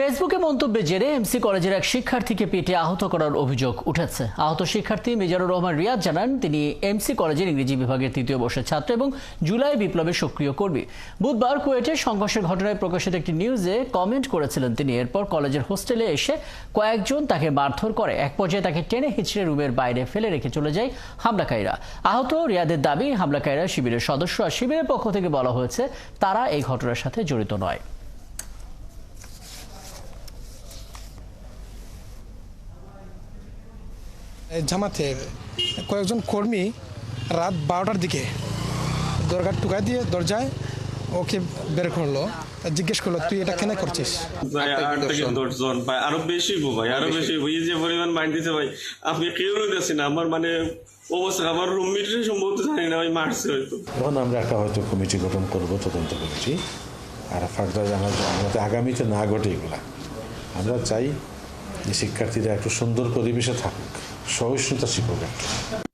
ফেসবুকে মন্তব্যে জেরে এমসি কলেজের এক শিক্ষার্থীকে পিটিয়ে আহত করার অভিযোগ উঠেছে। আহত শিক্ষার্থী মিজানুর রহমান রিয়াদ জানান, তিনি এমসি কলেজের ইংরেজি বিভাগের তৃতীয় বর্ষের ছাত্র এবং জুলাই বিপ্লবের সক্রিয় কর্মী। বুধবার কুয়েটে সংঘর্ষের ঘটনায় প্রকাশিত একটি নিউজে কমেন্ট করেছিলেন তিনি। এরপর কলেজের হোস্টেলে এসে কয়েকজন তাকে মারধর করে। এক পর্যায়ে তাকে টেনে হিচড়ে রুমের বাইরে ফেলে রেখে চলে যায় হামলাকারীরা। আহত রিয়াদের দাবি, হামলাকারীরা শিবিরের সদস্য। আর শিবিরের পক্ষ থেকে বলা হয়েছে, তারা এই ঘটনার সাথে জড়িত নয়। জামাতের কয়েকজন কর্মী রাত বারোটার দিকে দরকার টুকা দিয়ে দরজায় ওকে বের করল জিজ্ঞেস করল তুই এটা কেন করছিস? ভাই আট থেকে ভাই আরও বেশি ভাই আরও বেশি। এই যে পরিমাণ মাইন্ড দিতে ভাই আপনি কেউ দিয়েছেন না। আমার মানে অবস্থা আমার রুমমেটের সম্ভবত জানি না ভাই মারছে হয়তো। তখন আমরা একটা হয়তো কমিটি গঠন করব তদন্ত কমিটি। আর ফার্দার আমার আমাদের আগামীতে না ঘটে এগুলা। আমরা চাই যে শিক্ষার্থীরা একটু সুন্দর পরিবেশে থাকুক। সহিষ্ণুতা একটা